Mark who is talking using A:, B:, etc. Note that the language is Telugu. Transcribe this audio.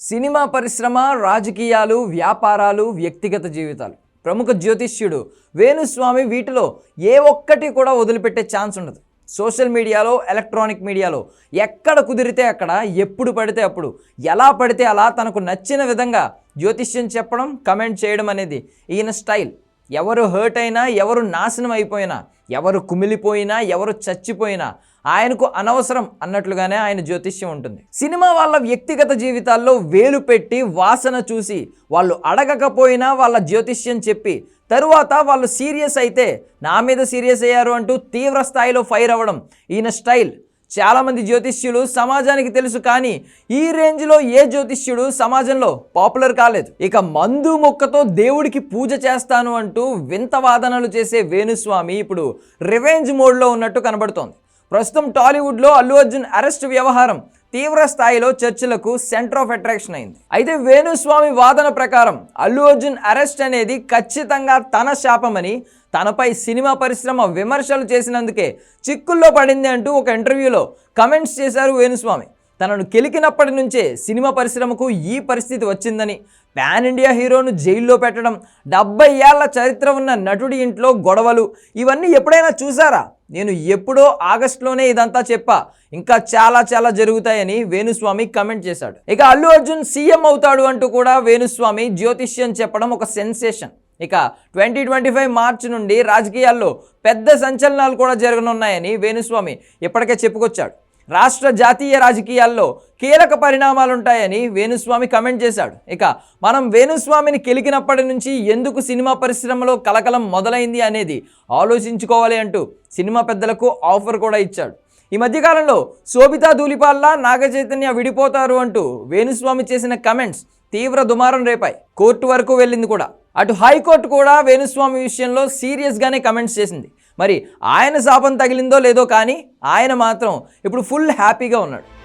A: సినిమా పరిశ్రమ రాజకీయాలు వ్యాపారాలు వ్యక్తిగత జీవితాలు. ప్రముఖ జ్యోతిష్యుడు వేణుస్వామి వీటిలో ఏ ఒక్కటి కూడా వదిలిపెట్టే ఛాన్స్ ఉండదు. సోషల్ మీడియాలో ఎలక్ట్రానిక్ మీడియాలో ఎక్కడ కుదిరితే అక్కడ ఎప్పుడు పడితే అప్పుడు ఎలా పడితే అలా తనకు నచ్చిన విధంగా జ్యోతిష్యం చెప్పడం కమెంట్ చేయడం అనేది ఈయన స్టైల్. ఎవరు హర్ట్ అయినా ఎవరు నాశనం అయిపోయినా ఎవరు కుమిలిపోయినా ఎవరు చచ్చిపోయినా ఆయనకు అనవసరం అన్నట్లుగానే ఆయన జ్యోతిష్యం ఉంటుంది. సినిమా వాళ్ళ వ్యక్తిగత జీవితాల్లో వేలు పెట్టి వాసన చూసి వాళ్ళు అడగకపోయినా వాళ్ళ జ్యోతిష్యం చెప్పి తరువాత వాళ్ళు సీరియస్ అయితే నా మీద సీరియస్ అయ్యారు అంటూ తీవ్ర స్థాయిలో ఫైర్ అవ్వడం ఈయన స్టైల్. చాలామంది జ్యోతిష్యులు సమాజానికి తెలుసు కానీ ఈ రేంజ్లో ఏ జ్యోతిష్యుడు సమాజంలో పాపులర్ కాలేదు. ఇక మందు మొక్కతో దేవుడికి పూజ చేస్తాను అంటూ వింత వాదనలు చేసే వేణుస్వామి ఇప్పుడు రివెంజ్ మోడ్లో ఉన్నట్టు కనబడుతోంది. ప్రస్తుతం టాలీవుడ్లో అల్లు అర్జున్ అరెస్ట్ వ్యవహారం తీవ్ర స్థాయిలో చర్చలకు సెంటర్ ఆఫ్ అట్రాక్షన్ అయింది. అయితే వేణుస్వామి వాదన ప్రకారం అల్లు అర్జున్ అరెస్ట్ అనేది ఖచ్చితంగా తన శాపమని తనపై సినిమా పరిశ్రమ విమర్శలు చేసినందుకే చిక్కుల్లో పడింది అంటూ ఒక ఇంటర్వ్యూలో కమెంట్స్ చేశారు వేణుస్వామి. తనను కెలికినప్పటి నుంచే సినిమా పరిశ్రమకు ఈ పరిస్థితి వచ్చిందని పాన్ ఇండియా హీరోను జైల్లో పెట్టడం డెబ్బై ఏళ్ళ చరిత్ర ఉన్న నటుడి ఇంట్లో గొడవలు ఇవన్నీ ఎప్పుడైనా చూసారా నేను ఎప్పుడో ఆగస్టులోనే ఇదంతా చెప్పా. ఇంకా చాలా చాలా జరుగుతాయని వేణుస్వామి కమెంట్ చేశాడు. ఇక అల్లు అర్జున్ సీఎం అవుతాడు అంటూ కూడా వేణుస్వామి జ్యోతిష్యం చెప్పడం ఒక సెన్సేషన్. ఇక ట్వంటీ ట్వంటీ ఫైవ్ మార్చ్ నుండి రాజకీయాల్లో పెద్ద సంచలనాలు కూడా జరగనున్నాయని వేణుస్వామి ఇప్పటికే చెప్పుకొచ్చాడు. రాష్ట్ర జాతీయ రాజకీయాల్లో కీలక పరిణామాలు ఉంటాయని వేణుస్వామి కమెంట్ చేశాడు. ఇక మనం వేణుస్వామిని కెలికినప్పటి నుంచి ఎందుకు సినిమా పరిశ్రమలో కలకలం మొదలైంది అనేది ఆలోచించుకోవాలి అంటూ సినిమా పెద్దలకు ఆఫర్ కూడా ఇచ్చాడు. ఈ మధ్యకాలంలో శోభితా ధూలిపాల్లా నాగచైతన్య విడిపోతారు అంటూ వేణుస్వామి చేసిన కమెంట్స్ తీవ్ర దుమారం రేపాయి. కోర్టు వరకు వెళ్ళింది కూడా. అటు హైకోర్టు కూడా వేణుస్వామి విషయంలో సీరియస్గానే కమెంట్స్ చేసింది. మరి ఆయన శాపం తగిలిందో లేదో కానీ ఆయన మాత్రం ఇప్పుడు ఫుల్ హ్యాపీగా ఉన్నాడు.